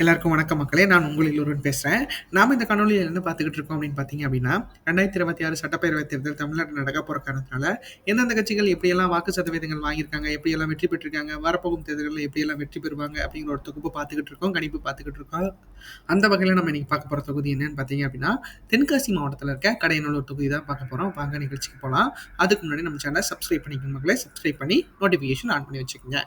எல்லாருக்கும் வணக்கம் மக்களே. நான் உங்களில் ஒருவன் பேசுகிறேன் நாம் இந்த கணொலியில் என்ன பார்த்துக்கிட்டு இருக்கோம் அப்படின்னு பார்த்தீங்க அப்படின்னா ரெண்டாயிரத்தி இருபத்தி ஆறு சட்டப்பேரவை தேர்தல் தமிழ்நாட்டில் நடக்க போகிற காரணத்தினால எந்தெந்த கட்சிகள் எப்படியெல்லாம் வாக்கு சதவீதங்கள் வாங்கியிருக்காங்க எப்படியெல்லாம் வெற்றி பெற்றிருக்காங்க வரப்போகும் தேர்தல்களில் எப்படியெல்லாம் வெற்றி பெறுவாங்க அப்படிங்கிற ஒரு தொகுப்பு பார்த்துக்கிட்டு இருக்கோம் கணிப்பு பார்த்துக்கிட்டு இருக்கோம். அந்த வகையில் நம்ம இன்னைக்கு பார்க்க போகிற தொகுதி என்னன்னு பார்த்தீங்க அப்படின்னா தென்காசி மாவட்டத்தில் இருக்க கடையநல்லூர் தொகுதி தான் பார்க்க போகிறோம் வாங்க நிகழ்ச்சிக்கு போகலாம் அதுக்கு முன்னாடி நம்ம சேனலை சப்ஸ்கிரைப் பண்ணிக்கணும் மக்களே. சப்ஸ்கிரைப் பண்ணி நோட்டிஃபிகேஷன் ஆன் பண்ணி வச்சுக்கோங்க.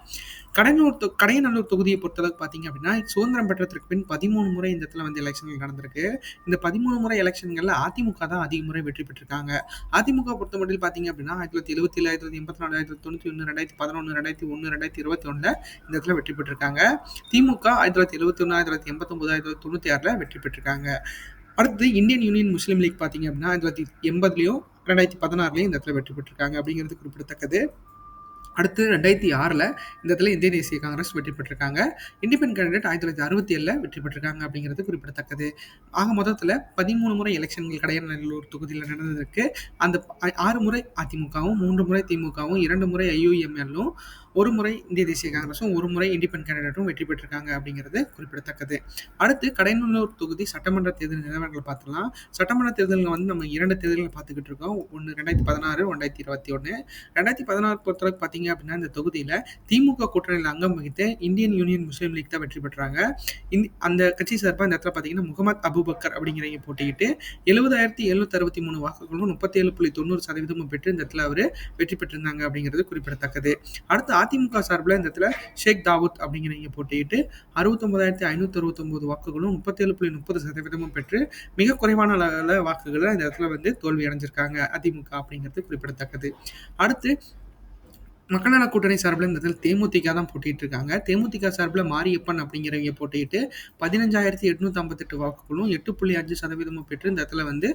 கடையநல்லூர் கடையநல்லூர் தொகுதியை பொறுத்தளவுக்கு பார்த்தீங்க அப்படின்னா சுதந்திரம் பெற்றதற்கு பின் பதிமூணு முறை இந்த இடத்துல வந்து எலெக்ஷன்கள் நடந்திருக்கு. இந்த பதிமூணு முறை எலெக்ஷன்களில் அதிமுக தான் அதிக முறை வெற்றி பெற்றிருக்காங்க. அதிமுக பொறுத்த மட்டும் பார்த்தீங்க அப்படின்னா ஆயிரத்தி தொள்ளாயிரத்தி எழுபத்தி ஏழு ஆயிரத்தி தொள்ளாயிரத்தி எண்பத்தி நாலு ஆயிரத்தி தொண்ணூற்றி ஒன்று ரெண்டாயிரத்தி பதினொன்று ரெண்டாயிரத்தி ஒன்று ரெண்டாயிரத்தி இருபத்தி ஒன்றில் இந்த இடத்துல வெற்றி பெற்றிருக்காங்க. திமுக ஆயிரத்தி தொள்ளாயிரத்தி எழுபத்தி ஒன்று ஆயிரத்தி தொள்ளாயிரத்தி எண்பத்தொம்பது ஆயிரத்தி தொள்ளாயிரத்தி தொண்ணூற்றி ஆறில் வெற்றி பெற்றிருக்காங்க. அடுத்து இந்தியன் யூனியன் முஸ்லீம் லீக் பார்த்தீங்க அப்படின்னா ஆயிரத்தி தொள்ளாயிரத்தி எண்பதுலையும் ரெண்டாயிரத்தி பதினாறுலையும் இந்த இடத்துல வெற்றி பெற்றிருக்காங்க அப்படிங்கிறது குறிப்பிடத்தக்கது. அடுத்து ரெண்டாயிரத்தி ஆறில் இந்த இடத்துல இந்திய தேசிய காங்கிரஸ் வெற்றி பெற்றிருக்காங்க. இண்டிபெண்ட் கேண்டிடேட் ஆயிரத்தி தொள்ளாயிரத்தி அறுபத்தி ஏழில் வெற்றி பெற்றிருக்காங்க அப்படிங்கிறது குறிப்பிடத்தக்கது. ஆக மொத்தத்தில் பதிமூணு முறை எலெக்ஷன்கள் கடையநல்லூர் தொகுதியில் நடந்ததற்கு அந்த ஆறு முறை அதிமுகவும் மூன்று முறை திமுகவும் இரண்டு முறை ஐயூஎம்எல்லும் ஒரு முறை இந்திய தேசிய காங்கிரஸும் ஒரு முறை இண்டிபெண்ட் கேண்டிடேட்டும் வெற்றி பெற்றிருக்காங்க அப்படிங்கிறது குறிப்பிடத்தக்கது. அடுத்து கடைநல்லூர் தொகுதி சட்டமன்ற தேர்தல் நிலவரங்களை பார்த்துலாம் சட்டமன்ற தேர்தலில் வந்து நம்ம இரண்டு தேர்தல்கள் பார்த்துக்கிட்டு இருக்கோம். ஒன்று ரெண்டாயிரத்தி பதினாறு ரெண்டாயிரத்தி இருபத்தி ஒன்று ரெண்டாயிரத்தி பதினாறு பொறுத்தளவுக்கு பார்த்தீங்க அப்படின்னா இந்த தொகுதியில் திமுக கூட்டணியில் அங்கம் வகித்த இந்தியன் யூனியன் முஸ்லீம் லீக் தான் வெற்றி பெற்றாங்க. அந்த கட்சி சார்பாக இந்த இடத்துல பார்த்தீங்கன்னா முகமது அபுபக்கர் அப்படிங்கிறவங்க போட்டிக்கிட்டு எழுபதாயிரத்தி எழுநூத்தி அறுபத்தி மூணு வாக்குகளும் முப்பத்தி ஏழு புள்ளி தொண்ணூறு சதவீதமும் பெற்று இந்த இடத்துல அவர் வெற்றி பெற்றிருந்தாங்க அப்படிங்கிறது குறிப்பிடத்தக்கது. அடுத்து அதிமுக சார்பில் இந்த இடத்துல ஷேக் தாவூத் அப்படிங்கிறவங்க போட்டியிட்டு அறுபத்தொம்பதாயிரத்தி ஐநூற்றி அறுபத்தொம்போது வாக்குகளும் முப்பத்தேழு புள்ளி முப்பது சதவீதமும் பெற்று மிக குறைவான அளவில் வாக்குகளை இந்த இடத்துல வந்து தோல்வி அடைஞ்சிருக்காங்க அதிமுக அப்படிங்கிறது குறிப்பிடத்தக்கது. அடுத்து மக்கள் நல கூட்டணி சார்பில் இந்த இடத்துல தேமுதிக தான் போட்டிட்டு இருக்காங்க. தேமுதிக சார்பில் மாரியப்பன் அப்படிங்கிறவங்க போட்டிட்டு பதினஞ்சாயிரத்தி எட்நூற்றி ஐம்பத்தெட்டு வாக்குகளும் எட்டு புள்ளி அஞ்சு சதவீதமும் பெற்று இந்த இடத்துல வந்து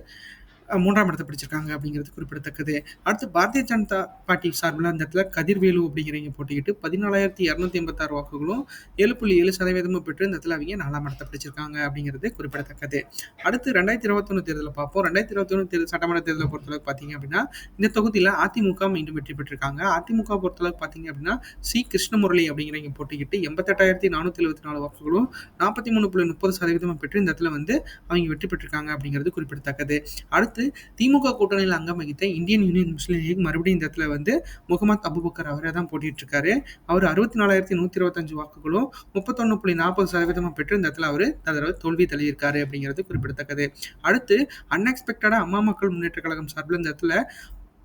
மூன்றாம் இடத்தை பிடிச்சிருக்காங்க அப்படிங்கிறது குறிப்பிடத்தக்கது. அடுத்து பாரதிய ஜனதா பார்ட்டி சார்பில் அந்த இடத்துல கதிர்வேலு அப்படிங்கிறவங்க போட்டிக்கிட்டு பதினாலாயிரத்தி இரநூத்தி எண்பத்தாறு வாக்குகளும் ஏழு புள்ளி ஏழு சதவீதமும் பெற்று இந்த இடத்துல அவங்க நாலாம் இடத்தை பிடிச்சிருக்காங்க அப்படிங்கிறது குறிப்பிடத்தக்கது. அடுத்து ரெண்டாயிரத்தி இருபத்தொன்னு தேர்தலில் பார்ப்போம். ரெண்டாயிரத்தி இருபத்தொன்னு தேர்தல் சட்டமன்ற தேர்தலை பொறுத்தளவுக்கு பார்த்தீங்க அப்படின்னா இந்த தொகுதியில் அதிமுக மீண்டும் வெற்றி பெற்றிருக்காங்க. அதிமுக பொறுத்தளவுக்கு பார்த்தீங்க அப்படின்னா சி கிருஷ்ணமுரளி அப்படிங்கிறவங்க போட்டிக்கிட்டு எண்பத்தெட்டாயிரத்தி நானூற்றி எழுபத்தி நாலு வாக்குகளும் நாற்பத்தி மூணு புள்ளி முப்பது சதவீதமும் பெற்று இந்த இடத்துல வந்து அவங்க வெற்றி பெற்றிருக்காங்க அப்படிங்கிறது குறிப்பிடத்தக்கது. அடுத்து அடுத்து திமுக கூட்டணியில் அங்கம் வகித்த இந்தியன் யூனியன் முஸ்லீம் லீக் மறுபடியும் இந்த இடத்துல வந்து முகமது அபுபக்கர் அவரே தான் போட்டிட்டு இருக்காரு அவர் அறுபத்தி நாலாயிரத்தி நூற்றி இருபத்தஞ்சு வாக்குகளும் முப்பத்தொன்னு புள்ளி நாற்பது சதவீதமும் பெற்று இந்த இடத்துல அவர் தடவை தோல்வி தள்ளியிருக்காரு அப்படிங்கிறது குறிப்பிடத்தக்கது. அடுத்து அன்எக்ஸ்பெக்டடா அம்மா மக்கள் முன்னேற்ற கழகம் சார்பில் இந்த இடத்துல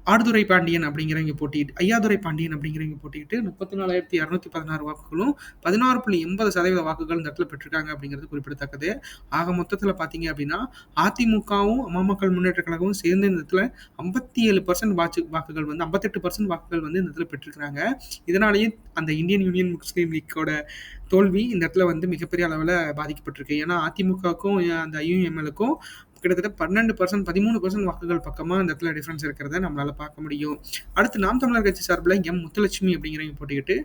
ஆடுதுறை பாண்டியன் அப்படிங்கிறவங்க போட்டிட்டு ஐயாதுரை பாண்டியன் அப்படிங்கிறவங்க போட்டிட்டு முப்பத்தி நாலாயிரத்தி இரநூத்தி பதினாறு வாக்குகளும் பதினாறு புள்ளி எண்பது சதவீத வாக்குகள் இந்த இடத்துல பெற்றிருக்காங்க அப்படிங்கிறது குறிப்பிடத்தக்கது. ஆக மொத்தத்தில் பார்த்தீங்க அப்படின்னா அதிமுகவும் அம்மா மக்கள் முன்னேற்ற கழகமும் சேர்ந்து இந்த இடத்துல ஐம்பத்தி ஏழு பர்சன்ட் வாக்கு வாக்குகள் வந்து ஐம்பத்தெட்டு பர்சன்ட் வாக்குகள் வந்து இந்த இடத்துல பெற்றிருக்கிறாங்க. இதனாலேயே அந்த இந்தியன் யூனியன் முஸ்லீம் லீக்கோட தோல்வி இந்த இடத்துல வந்து மிகப்பெரிய அளவில் பாதிக்கப்பட்டிருக்கு. ஏன்னா அதிமுகவுக்கும் அந்த ஐயுஎம்எலுக்கும் கிட்டத்தட்ட பன்னெண்டு பர்சன்ட் பதிமூணு பர்சன்ட் வாக்குகள் பக்கமாக அந்த இடத்துல டிஃப்ரென்ஸ் இருக்கிறத நம்மளால் பார்க்க முடியும். அடுத்து நாம் தமிழர் கட்சி சார்பில் எம் முத்துலட்சுமி அப்படிங்கிறவங்க போட்டிக்கிட்டு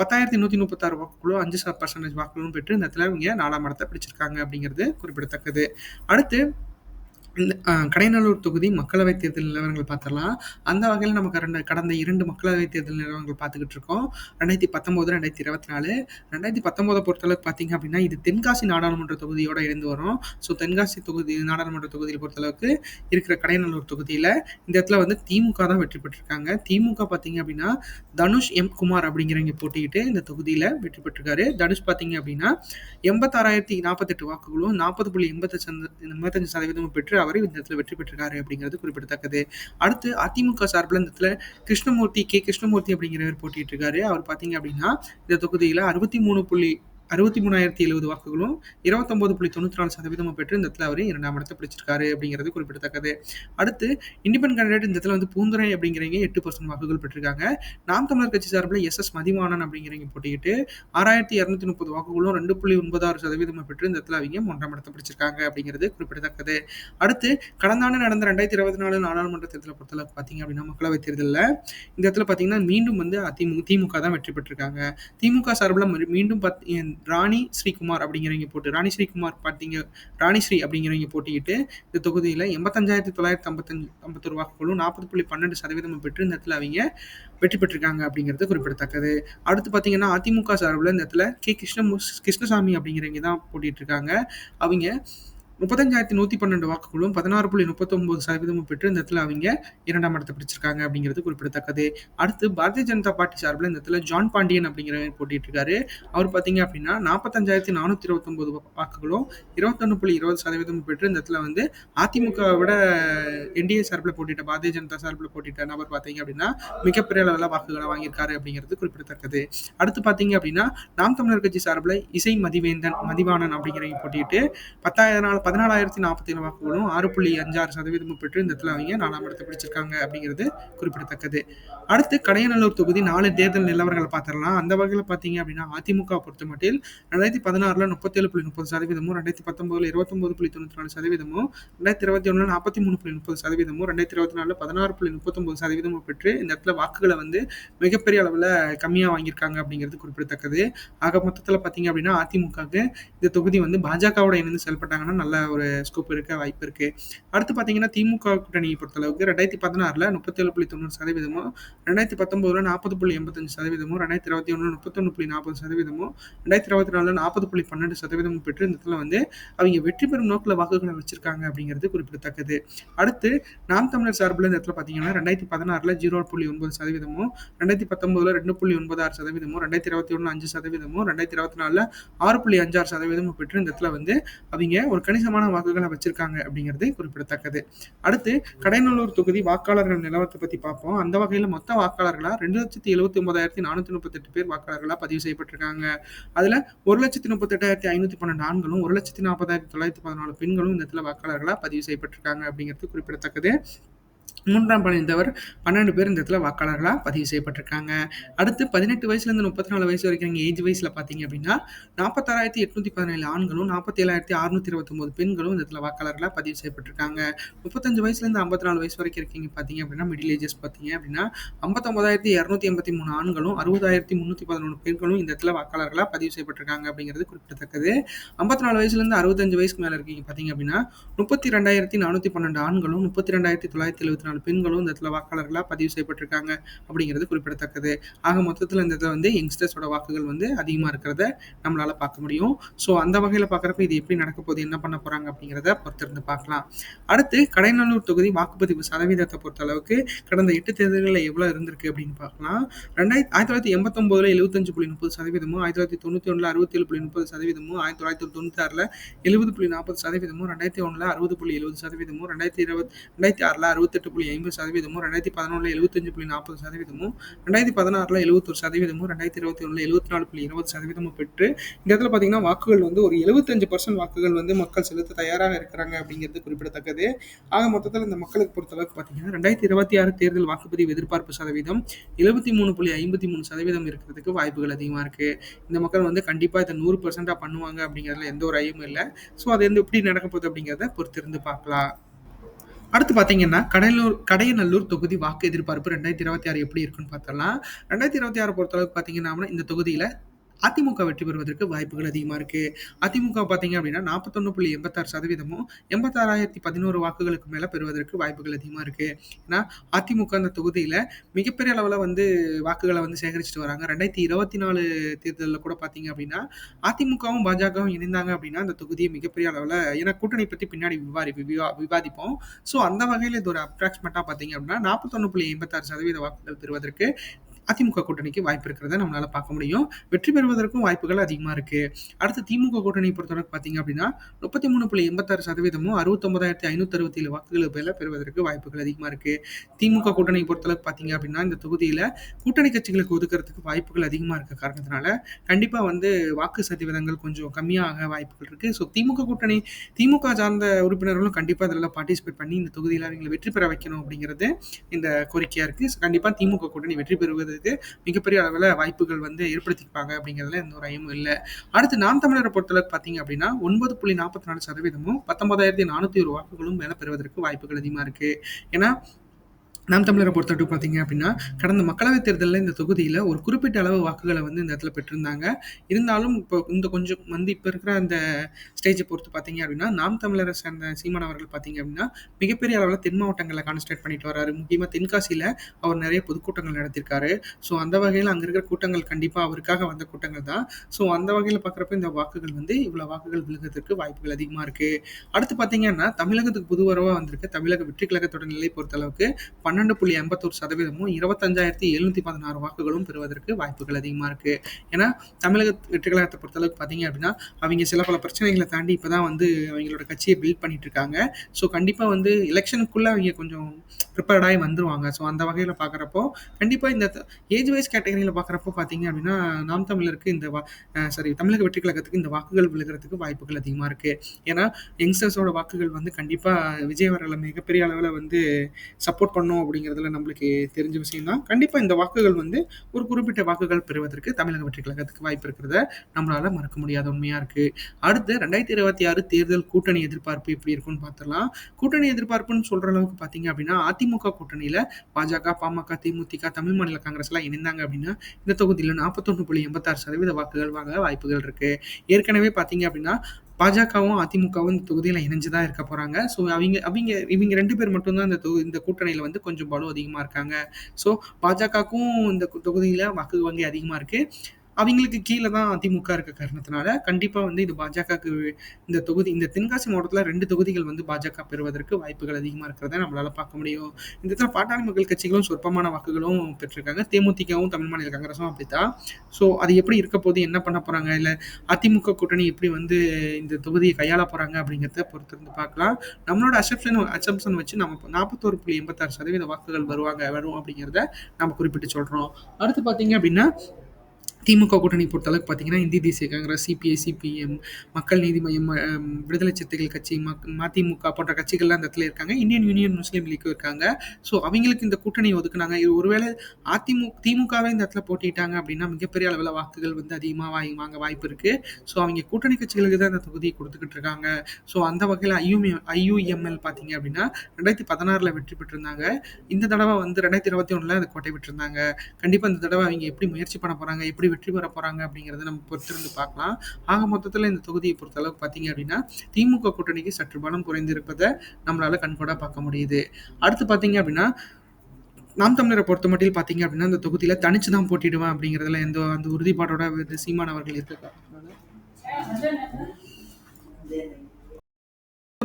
பத்தாயிரத்தி நூற்றி முப்பத்தாறு வாக்குகளும் அஞ்சு பர்சன்டேஜ் வாக்குகளும் பெற்று இந்த இடத்துல இவங்க நாலாம் இடத்தை பிடிச்சிருக்காங்க அப்படிங்கிறது குறிப்பிடத்தக்கது. அடுத்து இந்த கடைநல்லூர் தொகுதி மக்களவைத் தேர்தல் நிலவரங்கள் பார்த்துடலாம். அந்த வகையில் நம்ம கடந்த கடந்த இரண்டு மக்களவைத் தேர்தல் நிலவரங்கள் பார்த்துக்கிட்டு இருக்கோம். ரெண்டாயிரத்தி பத்தொம்போது ரெண்டாயிரத்தி இருபத்தி நாலு ரெண்டாயிரத்தி பத்தொம்போதை பொறுத்தளவுக்கு பார்த்தீங்க அப்படின்னா இது தென்காசி நாடாளுமன்ற தொகுதியோடு இருந்து வரும். ஸோ தென்காசி தொகுதி நாடாளுமன்ற தொகுதியில் பொறுத்தளவுக்கு இருக்கிற கடைநல்லூர் தொகுதியில் இந்த இடத்துல வந்து திமுக தான் வெற்றி பெற்றிருக்காங்க. திமுக பார்த்தீங்க அப்படின்னா தனுஷ் எம் குமார் அப்படிங்கிறவங்க போட்டிக்கிட்டு இந்த தொகுதியில் வெற்றி பெற்றிருக்காரு. தனுஷ் பார்த்தீங்க அப்படின்னா எண்பத்தாறாயிரத்தி நாற்பத்தெட்டு வாக்குகளும் நாற்பது புள்ளி எண்பத்தஞ்சு எண்பத்தஞ்சு சதவீதமும் பெற்று அவர் இந்த இடத்துல வெற்றி பெற்றிருக்காரு அப்படிங்கிறது குறிப்பிடத்தக்கது. அடுத்து அதிமுக சார்பில் இந்த இடத்துல கிருஷ்ணமூர்த்தி கே. கிருஷ்ணமூர்த்தி அப்படிங்கிறவர் போட்டிட்டு இருக்காரு அவர் பார்த்தீங்க அப்படின்னா இந்த தொகுதியில் அறுபத்தி மூணு புள்ளி அறுபத்தி மூணாயிரத்தி எழுபது வாக்குகளும் இருபத்தொம்போது புள்ளி தொண்ணூற்றி நாலு சதவீதமும் பெற்று இந்த இடத்துல அவர் இரண்டாம் இடத்தை பிடிச்சிருக்காரு அப்படிங்கிறது குறிப்பிடத்தக்கது. அடுத்து இண்டிபெண்ட் கேண்டிடேட் இந்த இடத்துல வந்து பூந்துரை அப்படிங்கிறவங்க எட்டு பர்சன்ட் வாக்குகள் பெற்றிருக்காங்க. நாம் தமிழர் கட்சி சார்பில் எஸ் எஸ் மதிவானன் அப்படிங்கிறவங்க போட்டிக்கிட்டு ஆறாயிரத்தி இரநூத்தி முப்பது வாக்குகளும் ரெண்டு புள்ளி ஒன்பதாறு சதவீதமும் பெற்று இந்த இடத்துல அவங்க மூன்றாம் இடத்தை பிடிச்சிருக்காங்க அப்படிங்கிறது குறிப்பிடத்தக்கது. அடுத்து கடந்த ஆண்டு நடந்த ரெண்டாயிரத்தி இருபத்தி நாலு நாடாளுமன்ற தேர்தலை பொறுத்தளவுக்கு பார்த்தீங்க அப்படின்னா மக்களவைத் தேர்தலில் இந்த இடத்துல பார்த்தீங்கன்னா மீண்டும் வந்து அதிமுக திமுக தான் வெற்றி பெற்றிருக்காங்க. திமுக சார்பில் மீண்டும் பார்த்து ராணி ஸ்ரீகுமார் அப்படிங்கிறவங்க போட்டு ராணி ஸ்ரீகுமார் பார்த்தீங்க ராணி ஸ்ரீ அப்படிங்கிறவங்க போட்டிக்கிட்டு இந்த தொகுதியில் எண்பத்தஞ்சாயிரத்தி தொள்ளாயிரத்தி ஐம்பத்தஞ்சு ஐம்பத்தொரு வாக்குகளும் நாற்பது புள்ளி பன்னெண்டு சதவீதம் பெற்று இந்த இடத்துல அவங்க வெற்றி பெற்றிருக்காங்க அப்படிங்கிறது குறிப்பிடத்தக்கது. அடுத்து பார்த்தீங்கன்னா அதிமுக சார்பில் இந்த இடத்துல கே கிருஷ்ண கிருஷ்ணசாமி அப்படிங்கிறவங்க தான் போட்டிட்டு இருக்காங்க. அவங்க முப்பத்தஞ்சாயிரத்தி நூற்றி பன்னெண்டு வாக்குகளும் பதினாறு புள்ளி முப்பத்தொம்போது சதவீதமும் பெற்று இந்த இடத்துல அவங்க இரண்டாம் இடத்தை பிடிச்சிருக்காங்க அப்படிங்கிறது குறிப்பிடத்தக்கது. அடுத்து பாரதிய ஜனதா பார்ட்டி சார்பில் இந்த இடத்துல ஜான் பாண்டியன் அப்படிங்கிறவர் போட்டிட்டு இருக்காரு அவர் பார்த்தீங்க அப்படின்னா நாற்பத்தஞ்சாயிரத்தி நானூற்றி இருபத்தொம்போது வாக்குகளும் இருபத்தொன்று புள்ளி இருபது சதவீதமும் பெற்று இந்த இடத்துல வந்து அதிமுக விட என்டிஏ சார்பில் போட்டிட்ட பாரதிய ஜனதா சார்பில் போட்டிட்ட நபர் பார்த்தீங்க அப்படின்னா மிகப்பெரிய அளவில் வாக்குகளை வாங்கியிருக்காரு அப்படிங்கிறது குறிப்பிடத்தக்கது. அடுத்து பார்த்தீங்க அப்படின்னா நாம் தமிழர் கட்சி சார்பில் இசை மதிவேந்தன் மதிவாணன் அப்படிங்கிறவங்க போட்டிட்டு பத்தாயிரம் பதினாலாயிரத்தி நாற்பத்தி ஏழு வாக்குகளும் ஆறு புள்ளி அஞ்சாறு சதவீதமும் பெற்று இந்த இடத்துல அவங்க நாலாம் இடத்தை பிடிச்சிருக்காங்க அப்படிங்கிறது குறிப்பிடத்தக்கது. அடுத்து கடையநல்லூர் தொகுதி நாலு தேர்தல் நிலவரங்களை பார்த்துடலாம். அந்த வகையில் பார்த்தீங்க அப்படின்னா அதிமுக பொறுத்த மட்டில் ரெண்டாயிரத்தி பதினாறில் முப்பத்தேழு புள்ளி முப்பது சதவீதமும் ரெண்டாயிரத்தி பத்தொம்போதில் இருபத்தொம்பது புள்ளி தொண்ணூற்றி நாலு சதவீதமும் ரெண்டாயிரத்தி இருபத்தி ஒன்றில் நாற்பத்தி மூணு புள்ளி முப்பது சதவீதமும் ரெண்டாயிரத்தி இருபத்தி நாலில் பதினாறு புள்ளி முப்பத்தொன்பது சதவீதமும் பெற்று இந்த இடத்துல வாக்குகளை வந்து மிகப்பெரிய அளவில் கம்மியாக வாங்கியிருக்காங்க அப்படிங்கிறது குறிப்பிடத்தக்கது. ஆக மொத்தத்தில் பார்த்தீங்க அப்படின்னா அதிமுகவுக்கு இந்த தொகுதி வந்து பாஜகவோட இணைந்து செயல்பட்டாங்கன்னா நல்ல ஒரு ஸ்கோப் இருக்க வாய்ப்பு இருக்கு. அடுத்து பார்த்தீங்கன்னா திமுக கூட்டணியை பொறுத்தளவுக்கு ரெண்டாயிரத்தி பதினாறுல முப்பத்தேழு புள்ளி தொண்ணூறு சதவீதமும் ரெண்டாயிரத்தி பத்தொன்பதுல நாற்பது புள்ளி எண்பத்தஞ்சு சதவீதமும் ரெண்டாயிரத்தி இருபத்தி ஒன்று முப்பத்தொன்று புள்ளி நாற்பது சதவீதமும் ரெண்டாயிரத்தி இருபத்தி நாலுல நாற்பது புள்ளி பன்னெண்டு சதவீதமும் பெற்று இந்த இடத்துல வந்து அவங்க வெற்றி பெறும் நோக்கில் வாக்குகளை வச்சிருக்காங்க அப்படிங்கிறது குறிப்பிடத்தக்கது. அடுத்து நாம் தமிழர் சார்பில் இந்த இடத்துல பார்த்தீங்கன்னா ரெண்டாயிரத்தி பதினாறுல ஜீரோ புள்ளி ஒன்பது சதவீதமும் ரெண்டாயிரத்தி பத்தொன்பதுல ரெண்டு புள்ளி ஒன்பது ஆறு சதவீதமும் ரெண்டாயிரத்தி இருபத்தி ஒன்று அஞ்சு சதவீதமும் ரெண்டாயிரத்தி இருபத்தி நாலுல ஆறு புள்ளி அஞ்சாறு சதவீதமும் பெற்று இந்த இடத்துல வந்து அவங்க ஒரு அதிகமான வாக்குகளை வச்சிருக்காங்க அப்படிங்கிறது குறிப்பிடத்தக்கது. அடுத்து கடைநல்லூர் தொகுதி வாக்காளர்கள் நிலவரத்தை பத்தி பார்ப்போம். அந்த வகையில் மொத்த வாக்காளர்களா ரெண்டு லட்சத்தி எழுபத்தி ஒன்பதாயிரத்தி நானூத்தி முப்பத்தி எட்டு பேர் வாக்காளர்களா பதிவு செய்யப்பட்டிருக்காங்க. அதுல ஒரு லட்சத்தி முப்பத்தி எட்டாயிரத்தி ஐநூத்தி பன்னெண்டு ஆண்களும் ஒரு லட்சத்தி நாற்பதாயிரத்தி தொள்ளாயிரத்தி பதினாலு பெண்களும் இந்த இடத்துல வாக்காளர்களா பதிவு செய்யப்பட்டிருக்காங்க அப்படிங்கிறது குறிப்பிடத்தக்கது. மூன்றாம் பணிந்தவர் பன்னெண்டு பேர் இந்த இடத்துல வாக்காளர்களாக பதிவு செய்யப்பட்டிருக்காங்க. அடுத்து பதினெட்டு வயசுலேருந்து முப்பத்தி நாலு வயசு வரைக்கும் நீங்கள் ஏஜ் வயசில் பார்த்தீங்க அப்படின்னா நாற்பத்தாறாயிரத்தி எட்நூற்றி பதினேழு ஆண்களும் நாற்பத்தேழாயிரத்தி அறுநூத்தி இருபத்தொம்போது பெண்களும் இந்த இடத்துல வாக்காளர்களாக பதிவு செய்யப்பட்டிருக்காங்க. முப்பத்தஞ்சு வயசுலேருந்து ஐம்பத்தி நாலு வயசு வரைக்கும் இருக்கீங்க பார்த்தீங்க அப்படின்னா மிடில் ஏஜஸ் பார்த்தீங்க அப்படின்னா ஐம்பத்தொம்பதாயிரத்தி இரநூத்தி எண்பத்தி மூணு ஆண்களும் அறுபதாயிரத்தி முந்நூற்றி பதினொன்று பெண்களும் இந்த இடத்துல வாக்காளர்களாக பதிவு செய்யப்பட்டிருக்காங்க அப்படிங்கிறது குறிப்பிடத்தக்கது. ஐம்பத்தி நாலு வயசுலேருந்து அறுபத்தஞ்சு வயசுக்கு மேலே இருக்கீங்க பார்த்தீங்க அப்படின்னா முப்பத்தி ரெண்டாயிரத்தி நானூற்றி பன்னெண்டு ஆண்களும் முப்பத்தி ரெண்டாயிரத்தி தொள்ளாயிரத்தி எழுபத்தி நாலு பெண்களும் இந்த இடத்துல வாக்காளர்களாக பதிவு செய்யப்பட்டிருக்காங்க அப்படிங்கிறது குறிப்பிடத்தக்கது. ஆக மொத்தத்தில் இந்த இதில் வந்து யங்ஸ்டர்ஸோட வாக்குகள் வந்து அதிகமாக இருக்கிறத நம்மளால பார்க்க முடியும். ஸோ அந்த வகையில் பார்க்குறப்ப இது எப்படி நடக்க போகுது என்ன பண்ண போகிறாங்க அப்படிங்கிறத பொறுத்திருந்து பார்க்கலாம். அடுத்து கடைநல்லூர் தொகுதி வாக்குப்பதிவு சதவீதத்தை பொறுத்த அளவுக்கு கடந்த எட்டு தேர்தல்களில் எவ்வளோ இருந்திருக்கு அப்படின்னு பார்க்கலாம். ரெண்டாயிரத்தி ஆயிரத்தி தொள்ளாயிரத்தி எண்பத்தொம்போதுல எழுபத்தஞ்சு புள்ளி முப்பது சதவீதமும் ஆயிரத்தி தொள்ளாயிரத்தி தொண்ணூற்றி ஒன்றில் அறுபத்தேழு புள்ளி முப்பது சதவீதமும் ஆயிரத்தி தொள்ளாயிரத்தி தொண்ணூத்தாறில் எழுபது புள்ளி நாற்பது சதவீதமும் ரெண்டாயிரத்தி ஒன்றில் அறுபது புள்ளி எழுபது சதவீதமும் ரெண்டாயிரத்தி இருபது ரெண்டாயிரத்தி ஆறில் அறுபத்தெட்டு புள்ளி ஐம்பது சதவீதமும் ரெண்டாயிரத்தி பதினொன்றில் எழுபத்தஞ்சு புள்ளி நாற்பது சதவீதமும் ரெண்டாயிரத்தி பதினாறில் எழுபத்தொரு சதவீதமும் ரெண்டாயிரத்தி இருபத்தி ஒன்றில் எழுபத்தி நாலு புள்ளி இருபது சதவீதமும் பெற்று இந்த இடத்துல பார்த்தீங்கன்னா வாக்குகள் வந்து ஒரு எழுபத்தஞ்சு பர்சன்ட் வாக்குகள் வந்து மக்கள் செலுத்த தயாராக இருக்கிறாங்க அப்படிங்கிறது குறிப்பிடத்தக்கது. ஆக மொத்தத்தில் இந்த மக்களுக்கு பொறுத்தளவுக்கு பார்த்தீங்கன்னா ரெண்டாயிரத்தி இருபத்தி ஆறு தேர்தல் வாக்குப்பதிவு எதிர்பார்ப்பு சதவீதம் எழுபத்தி மூணு புள்ளி ஐம்பத்தி மூணு சதவீதம் இருக்கிறதுக்கு வாய்ப்புகள் அதிகமாக இருக்குது இந்த மக்கள் வந்து கண்டிப்பாக இதை நூறு பர்சன்டாக பண்ணுவாங்க அப்படிங்கிறதுல எந்த ஒரு ஐயமும் இல்லை. ஸோ அது வந்து எப்படி நடக்க போகுது அப்படிங்கிறத பொறுத்திருந்து பார்க்கலாம். அடுத்து பார்த்தீங்கன்னா கடலூர் கடையநல்லூர் தொகுதி வாக்கு எதிர்பார்ப்பு ரெண்டாயிரத்தி இருபத்தி ஆறு எப்படி இருக்குன்னு பார்த்தலாம் ரெண்டாயிரத்தி இருபத்தி ஆறு பொறுத்தளவுக்கு பார்த்தீங்கன்னா இந்த தொகுதியில் அதிமுக வெற்றி பெறுவதற்கு வாய்ப்புகள் அதிகமாக இருக்குது அதிமுக பார்த்தீங்க அப்படின்னா நாற்பத்தொன்று புள்ளி எண்பத்தாறு சதவீதமும் எண்பத்தாறாயிரத்தி பதினோரு வாக்குகளுக்கு மேலே பெறுவதற்கு வாய்ப்புகள் அதிகமாக இருக்குது ஏன்னா அதிமுக அந்த தொகுதியில் மிகப்பெரிய அளவில் வந்து வாக்குகளை வந்து சேகரிச்சுட்டு வராங்க. ரெண்டாயிரத்தி இருபத்தி நாலு தேர்தலில் கூட பார்த்தீங்க அப்படின்னா அதிமுகவும் பாஜகவும் இணைந்தாங்க அப்படின்னா அந்த தொகுதியை மிகப்பெரிய அளவில் ஏன்னா கூட்டணி பற்றி பின்னாடி விவாதி விவா விவாதிப்போம். ஸோ அந்த வகையில் இது ஒரு அப்ராக்சிமேட்டாக பார்த்தீங்க அப்படின்னா நாற்பத்தொன்று புள்ளி எண்பத்தாறு சதவீத வாக்குகள் பெறுவதற்கு அதிமுக கூட்டணிக்கு வாய்ப்பு இருக்கிறத நம்மளால பார்க்க முடியும். வெற்றி பெறுவதற்கும் வாய்ப்புகள் அதிகமாக இருக்கு. அடுத்து திமுக கூட்டணி பொறுத்தவரைக்கும் பார்த்தீங்க அப்படின்னா முப்பத்தி மூணு புள்ளி எண்பத்தாறு சதவீதமும் அறுபத்தொன்பதாயிரத்தி ஐநூத்தி அறுபத்தி ஏழு வாக்குகளுக்கு மேல பெறுவதற்கு வாய்ப்புகள் அதிகமாக இருக்கு. திமுக கூட்டணி பொறுத்தளவுக்கு பார்த்தீங்க அப்படின்னா இந்த தொகுதியில் கூட்டணி கட்சிகளுக்கு ஒதுக்கிறதுக்கு வாய்ப்புகள் அதிகமாக இருக்க காரணத்தினால கண்டிப்பாக வந்து வாக்கு சதவீதங்கள் கொஞ்சம் கம்மியாக வாய்ப்புகள் இருக்கு. ஸோ திமுக கூட்டணி திமுக சார்ந்த உறுப்பினர்களும் கண்டிப்பாக அதில் பார்ட்டிசிபேட் பண்ணி இந்த தொகுதியில் அவங்களை வெற்றி பெற வைக்கணும் அப்படிங்கிறது இந்த கோரிக்கையாக இருக்கு. கண்டிப்பாக திமுக கூட்டணி வெற்றி பெறுவது பண்ணுறதுக்கு மிகப்பெரிய அளவில் வாய்ப்புகள் வந்து ஏற்படுத்திப்பாங்க அப்படிங்கிறதுல எந்த ஒரு ஐயமும் இல்லை. அடுத்து நாம் தமிழரை பொறுத்தளவுக்கு பார்த்தீங்க அப்படின்னா ஒன்பது புள்ளி நாற்பத்தி நாலு சதவீதமும் பத்தொன்பதாயிரத்தி நானூற்றி ஒரு வாக்குகளும் மேலே பெறுவதற்கு வாய்ப்புகள் அதிகமாக இருக்குது ஏன்னா நாம் தமிழரை பொறுத்தவரைக்கும் பார்த்தீங்க அப்படின்னா, கடந்த மக்களவைத் தேர்தலில் இந்த தொகுதியில் ஒரு குறிப்பிட்ட அளவு வாக்குகளை வந்து இந்த இடத்துல பெற்றிருந்தாங்க. இருந்தாலும் இப்போ இந்த கொஞ்சம் வந்து இப்போ இருக்கிற அந்த ஸ்டேஜை பொறுத்து பார்த்தீங்க அப்படின்னா, நாம் தமிழரை சேர்ந்த சீமான் அவர்கள் பார்த்தீங்க அப்படின்னா, மிகப்பெரிய அளவில் தென் மாவட்டங்களில் கான்சன்ட்ரேட் பண்ணிட்டு வராரு. முக்கியமாக தென்காசியில அவர் நிறைய பொதுக்கூட்டங்கள் நடத்தியிருக்காரு. ஸோ அந்த வகையில் அங்கே இருக்கிற கூட்டங்கள் கண்டிப்பாக அவருக்காக வந்த கூட்டங்கள் தான். ஸோ அந்த வகையில் பார்க்குறப்ப இந்த வாக்குகள் வந்து இவ்வளோ வாக்குகள் விழுகிறதுக்கு வாய்ப்புகள் அதிகமாக இருக்கு. அடுத்து பார்த்தீங்கன்னா, தமிழகத்துக்கு புதுவரவாக வந்திருக்கு தமிழக வெற்றி கழகத்தோட நிலை பொறுத்தளவுக்கு 12.81% 25,716 வாக்குகளும் பெறுவதற்கு வாய்ப்புகள் அதிகமா இருக்கு. ஏன்னா, தமிழக வெற்றி பொறுத்தளவுக்கு பார்த்தீங்க அப்படின்னா, அவங்க சில பல பிரச்சனைகளை தாண்டி இப்ப தான் வந்து அவங்களோட கட்சியை பில்ட் பண்ணிட்டு இருக்காங்க. ஸோ கண்டிப்பா வந்து எலெக்ஷனுக்குள்ளே அவங்க கொஞ்சம் ப்ரிப்பேர்ட் வந்துருவாங்க. ஸோ அந்த வகையில் பார்க்குறப்போ, கண்டிப்பாக இந்த ஏஜ் வைஸ் கேட்டகரியில் பார்க்குறப்போ பார்த்தீங்க அப்படின்னா, நாம் தமிழருக்கு இந்த வா சாரி தமிழக வெற்றி கழகத்துக்கு இந்த வாக்குகள் விழுகிறதுக்கு வாய்ப்புகள் அதிகமாக இருக்குது ஏன்னா, யங்ஸ்டர்ஸோட வாக்குகள் வந்து கண்டிப்பாக விஜய் வரல மிகப்பெரிய அளவில் வந்து சப்போர்ட் பண்ணும் அப்படிங்கிறதுல நம்மளுக்கு தெரிஞ்ச விஷயம் தான். கண்டிப்பா இந்த வாக்குகள் வந்து ஒரு குறிப்பிட்ட வாக்குகள் பெறுவதற்கு தமிழக வெற்றி கழகத்துக்கு வாய்ப்பு இருக்கிறத நம்மளால மறக்க முடியாத உண்மையா இருக்கு. அடுத்து 2026 தேர்தல் கூட்டணி எதிர்பார்ப்பு எப்படி இருக்குன்னு பார்த்துடலாம். கூட்டணி எதிர்பார்ப்புன்னு சொல்ற அளவுக்கு பார்த்தீங்க அப்படின்னா, அதிமுக கூட்டணியில பாஜக, பாமக, தேமுதிக, தமிழ் மாநில காங்கிரஸ்லாம் இணைந்தாங்க அப்படின்னா, இந்த தொகுதியில 41.86% வாக்குகள் வாங்க வாய்ப்புகள் இருக்கு. ஏற்கனவே பார்த்தீங்க அப்படின்னா, பாஜகவும், அதிமுகவும் இந்த தொகுதியில் இணைஞ்சு தான் இருக்க போறாங்க. ஸோ அவங்க அவங்க இவங்க ரெண்டு பேர் மட்டும்தான் இந்த தொகு இந்த கூட்டணியில் வந்து கொஞ்சம் பலம் அதிகமாக இருக்காங்க. ஸோ பாஜகவுக்கும் இந்த தொகுதியில் வாக்கு வங்கி அதிகமாக இருக்கு. அவங்களுக்கு கீழே தான் அதிமுக இருக்க காரணத்தினால, கண்டிப்பாக வந்து இது பாஜகவுக்கு இந்த தொகுதி இந்த தென்காசி மாவட்டத்தில் ரெண்டு தொகுதிகள் வந்து பாஜக பெறுவதற்கு வாய்ப்புகள் அதிகமாக இருக்கிறத நம்மளால் பார்க்க முடியும். இந்த இடத்துல பாட்டாளி மக்கள் கட்சிகளும் சொற்பமான வாக்குகளும் பெற்றிருக்காங்க. தேமுதிகவும், தமிழ் மாநில காங்கிரஸும் அப்படித்தான். ஸோ அது எப்படி இருக்க போது? என்ன பண்ண போகிறாங்க இல்லை அதிமுக கூட்டணி எப்படி வந்து இந்த தொகுதியை கையாள போகிறாங்க அப்படிங்கிறத பொறுத்திருந்து பார்க்கலாம். நம்மளோட அசப்ஷன் அசம்ஷன் வச்சு நம்ம 41.86% வாக்குகள் வருவாங்க வரும் அப்படிங்கிறத நம்ம குறிப்பிட்டு சொல்கிறோம் அடுத்து பார்த்தீங்க அப்படின்னா, திமுக கூட்டணி பொறுத்தளவுக்கு பார்த்தீங்கன்னா, இந்திய தேசிய காங்கிரஸ், சிபிஐ, சிபிஎம், மக்கள் நீதி மையம் விடுதலை சிறுத்தைகள் கட்சி, மக் மதிமுக போன்ற கட்சிகள்லாம் இந்த இடத்துல இருக்காங்க. இந்தியன் யூனியன் முஸ்லீம் லீக்கும் இருக்காங்க. ஸோ அவங்களுக்கு இந்த கூட்டணி ஒதுக்குனாங்க. இது ஒருவேளை அதிமு திமுகவே இந்த இடத்துல போட்டிட்டாங்க அப்படின்னா, மிகப்பெரிய அளவில் வாக்குகள் வந்து அதிகமாக வாங்கி வாங்க வாய்ப்பு இருக்குது ஸோ அவங்க கூட்டணி கட்சிகளுக்கு தான் இந்த தொகுதியை கொடுத்துக்கிட்டு இருக்காங்க. ஸோ அந்த வகையில் ஐயுமி ஐயுஎம்எல் பார்த்தீங்க அப்படின்னா, 2016ல வெற்றி பெற்றிருந்தாங்க. இந்த தடவை வந்து 2021ல அந்த கோட்டை விட்டுருந்தாங்க கண்டிப்பாக இந்த தடவை அவங்க எப்படி முயற்சி பண்ண போகிறாங்க எப்படி வெற்றி பெற போறாங்க? அப்படிங்கிறத நம்ம பொறுத்திருந்து பார்க்கலாம். ஆக மொத்தத்தில் இந்த தொகுதியை பொறுத்த அளவுக்கு பார்த்தீங்க அப்படின்னா, திமுக கூட்டணிக்கு சற்று பலம் குறைந்திருப்பதை நம்மளால கண்கூடா பார்க்க முடியுது. அடுத்து பார்த்தீங்க அப்படின்னா, நாம் தமிழரை பொறுத்த மட்டும் பார்த்தீங்க அப்படின்னா, இந்த தொகுதியில் தனிச்சு தான் போட்டிடுவேன் அப்படிங்கிறதுல எந்த அந்த உறுதிப்பாடோட சீமானவர்கள் சீமான் அவர்கள்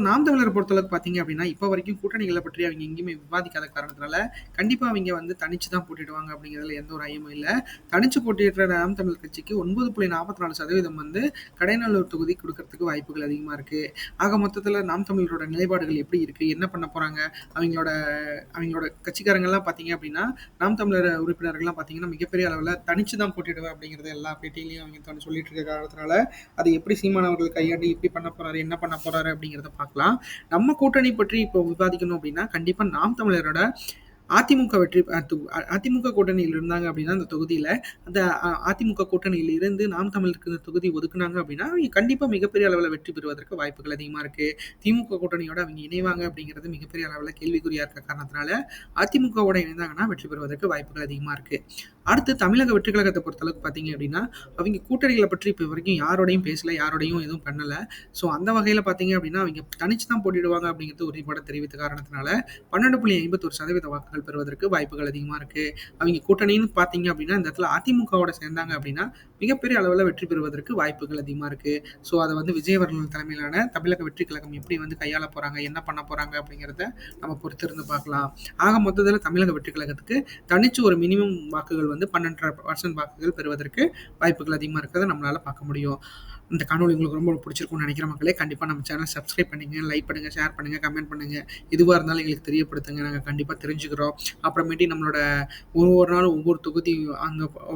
நாம் தமிழரை பொறுத்தளவுக்கு பார்த்தீங்க அப்படின்னா, இப்போ வரைக்கும் கூட்டணிகளை பற்றி அவங்க எங்கேயுமே விவாதிக்காத காரணத்தினால, கண்டிப்பாக அவங்க வந்து தனிச்சு தான் போட்டிடுவாங்க அப்படிங்கிறதுல எந்த ஒரு ஐயமும் இல்லை. தனிச்சு போட்டியிடுற நாம் தமிழர் கட்சிக்கு 9.44% வந்து கடைநல்லூர் தொகுதி கொடுக்கறதுக்கு வாய்ப்புகள் அதிகமாக இருக்குது ஆக மொத்தத்தில் நாம் தமிழரோட நிலைப்பாடுகள் எப்படி இருக்குது என்ன பண்ண போகிறாங்க அவங்களோட அவங்களோட கட்சிக்காரங்கள்லாம் பார்த்தீங்க அப்படின்னா, நாம் தமிழர் உறுப்பினர்கள்லாம் பார்த்தீங்கன்னா, மிகப்பெரிய அளவில் தனிச்சு தான் போட்டிடுவேன் அப்படிங்கிறது எல்லா பேட்டியிலையும் அவங்க சொல்லிட்டு இருக்க காரணத்தினால, அது எப்படி சீமானவர்கள் கையாண்டு எப்படி பண்ண போகிறாரு என்ன பண்ண போகிறாரு அப்படிங்கிறத பார்க்கலாம். நம்ம கூட்டணி பற்றி இப்போ விவாதிக்கணும் அப்படின்னா, கண்டிப்பா நாம் தமிழரோட அதிமுக வெற்றி அதிமுக கூட்டணியில் இருந்தாங்க அப்படின்னா, அந்த தொகுதியில் அந்த அ அதிமுக கூட்டணியில் இருந்து நாம் தமிழுக்கு இந்த தொகுதி ஒதுக்குனாங்க அப்படின்னா, அவங்க கண்டிப்பாக மிகப்பெரிய அளவில் வெற்றி பெறுவதற்கு வாய்ப்புகள் அதிகமாக இருக்கு. திமுக கூட்டணியோட அவங்க இணைவாங்க அப்படிங்கிறது மிகப்பெரிய அளவில் கேள்விக்குறியாக இருக்க காரணத்தினால, அதிமுகவோட இணைந்தாங்கன்னா வெற்றி பெறுவதற்கு வாய்ப்புகள் அதிகமாக இருக்கு. அடுத்து தமிழக வெற்றி கழகத்தை பொறுத்தளவுக்கு பார்த்தீங்க அப்படின்னா, அவங்க கூட்டணிகளை பற்றி இப்போ வரைக்கும் யாரோடையும் பேசல, யாரோடையும் எதுவும் பண்ணலை ஸோ அந்த வகையில் பார்த்தீங்க அப்படின்னா, அவங்க தனிச்சு தான் போட்டிடுவாங்க அப்படிங்கிறது உறுதிப்பட தெரிவித்த காரணத்தினால, 12.51% வாக்குகள் பெறுவதற்கு வாய்ப்புகள் அதிகமா இருக்கு. அவங்க கூட்டணின்னு பார்த்தீங்க அப்படின்னா, இந்த இடத்துல அதிமுகவோட சேர்ந்தாங்க அப்படின்னா, மிகப்பெரிய அளவில் வெற்றி பெறுவதற்கு வாய்ப்புகள் அதிகமா இருக்கு. ஸோ அதை வந்து விஜயவர்மன் தலைமையிலான தமிழக வெற்றி கழகம் எப்படி வந்து கையாள போறாங்க? என்ன பண்ண போறாங்க? அப்படிங்கிறத நம்ம பொறுத்திருந்து பார்க்கலாம். ஆக மொத்தத்தில் தமிழக வெற்றி கழகத்துக்கு தனிச்சு ஒரு மினிமம் வாக்குகள் வந்து 12.5% வாக்குகள் பெறுவதற்கு வாய்ப்புகள் அதிகமாக இருக்கிறத நம்மளால் பார்க்க முடியும். இந்த காணொலி உங்களுக்கு ரொம்ப பிடிச்சிருக்கும்னு நினைக்கிற மக்களே. கண்டிப்பாக நம்ம சேனல் சப்ஸ்கிரைப் பண்ணுங்கள் லைக் பண்ணுங்க, ஷேர் பண்ணுங்கள் கமெண்ட் பண்ணுங்க. எதுவாக இருந்தாலும் எங்களுக்கு தெரியப்படுத்துங்க. நாங்கள் கண்டிப்பாக தெரிஞ்சுக்கிறோம். அப்புறமேட்டு நம்மளோட ஒரு ஒரு நாளும் ஒவ்வொரு தொகுதி அந்த ஒரு